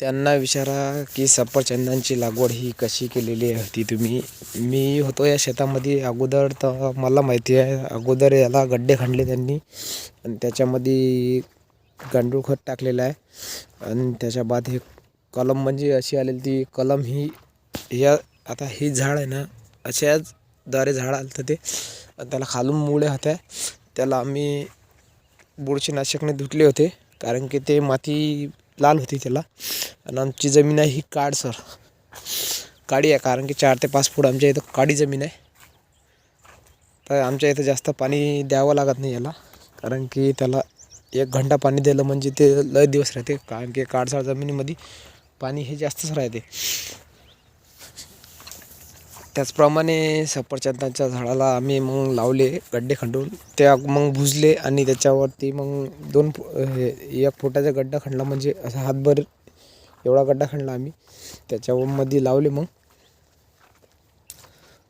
त्यांना विचारा की सफरचंदांची लागवड ही कशी केलेली होती तुम्ही मी होतो या शेतामध्ये अगोदर तर मला माहिती आहे अगोदर याला गड्डे खणले त्यांनी आणि त्याच्यामध्ये गांडूळ खत टाकलेलं आहे आणि त्याच्या बाद हे कलम म्हणजे अशी आलेली ती कलम ही या आता ही झाड आहे ना अशाच द्वारे झाड आलं तर ते आणि त्याला खालून मुळे होत्या त्याला आम्ही बुरशीनाशकने धुतले होते कारण की ते माती लाल होती त्याला आणि आमची जमीन आहे ही काळसर काडी आहे कारण की चार ते पाच फूट आमच्या इथं काडी जमीन आहे. तर आमच्या इथं जास्त पाणी द्यावं लागत नाही याला कारण की त्याला एक घंटा पाणी दिलं म्हणजे ते लय दिवस राहते कारण की काळसर जमिनीमध्ये पाणी हे जास्तच राहते. त्याचप्रमाणे सफरचंदाच्या झाडाला आम्ही मग लावले गड्डे खंडून. त्या मग भुजले आणि त्याच्यावरती मग दोन फु हे एक फुटाचा गड्डा खणला म्हणजे असा हातभर एवढा गड्डा खणला आम्ही. त्याच्यामध्ये लावले मग.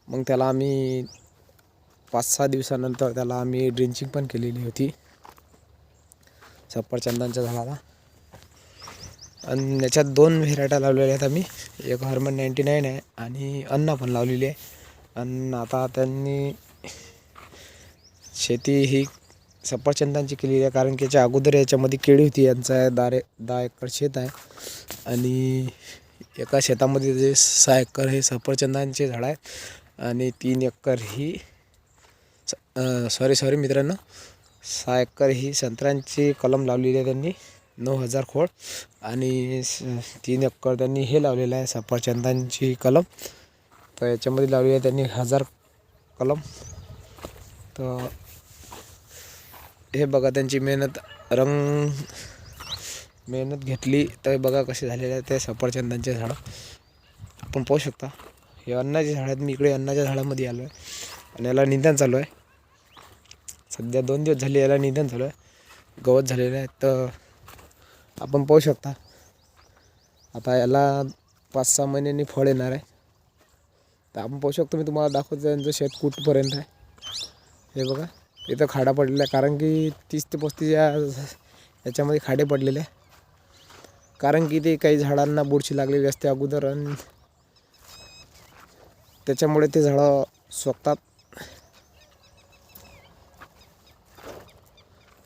मग त्याला आम्ही पाच सहा दिवसानंतर त्याला आम्ही ड्रिंचिंग पण केलेली होती. सफरचंदांच्या झाडाला. आणि याच्यात दोन व्हेरायट्या लावलेल्या आहेत आम्ही. एक हर्मन नाईंटी नाईन आहे आणि अन्ना पण लावलेली आहे. आणि आता त्यांनी शेती ही सफरचंदांची केलेली आहे कारण की याच्या अगोदर याच्यामध्ये केळी होती यांचं दारे दहा एकर शेत आहे. आणि एका शेतामध्ये जे सहा एकर हे सफरचंदांचे झाड आहे आणि तीन एकर ही सॉरी सॉरी मित्रांनो सहा एकर ही संत्र्यांची कलम लावलेली आहे त्यांनी नऊ हजार खोड. आणि स तीन एकर त्यांनी हे लावलेलं आहे सफरचंदांची कलम. तर याच्यामध्ये लावलेली आहे त्यांनी हजार कलम. तर हे बघा त्यांची मेहनत रंग मेहनत घेतली. तर बघा कसे झालेले आहे ते सफरचंदांचे झाडं. आपण पाहू शकता हे अन्नाचे झाड आहेत. मी इकडे अन्नाच्या झाडामध्ये आलो आहे आणि याला निधन चालू आहे. सध्या दोन दिवस झाले याला निधन चालू आहे. गवत झालेलं आहे. तर आपण पाहू शकता आता याला पाच सहा महिन्यांनी फळ येणार आहे. तर आपण पाहू शकतो मी तुम्हाला दाखवतो त्यांचं शेत कुठपर्यंत आहे. हे बघा. इथं खाडा पडलेला आहे. कारण की तीस ते पस्तीस या याच्यामध्ये खाडे पडलेले आहे. कारण की ते काही झाडांना बुरशी लागलेली असते अगोदर आणि त्याच्यामुळे ते झाडं स्वतात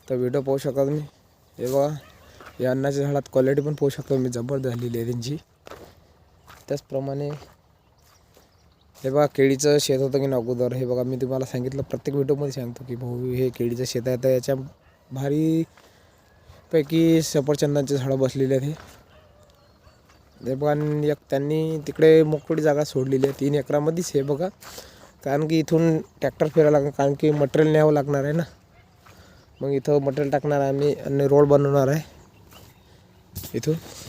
तर व्हिडिओ पाहू शकता तुम्ही. हे बघा या अन्नाच्या झाडात क्वालिटी पण पाहू शकता मी जबरदस्त झालेली आहे त्यांची. त्याचप्रमाणे हे बघा केळीचं शेत होतं की ना अगोदर? हे बघा मी तुम्हाला सांगितलं प्रत्येक व्हिडिओमध्ये सांगतो की भाऊ हे केळीचं शेत आहे. तर याच्या भारीपैकी सफरचंदांचे झाडं बसलेले आहेत हे. बघा एक त्यांनी तिकडे मोकळी जागा सोडलेली आहे तीन एकरामध्येच हे बघा. कारण की इथून ट्रॅक्टर फिरायला लागणार कारण की मटेरियल न्यावं लागणार आहे ना. मग इथं मटेरियल टाकणार आहे आम्ही आणि रोड बनवणार आहे. इथून.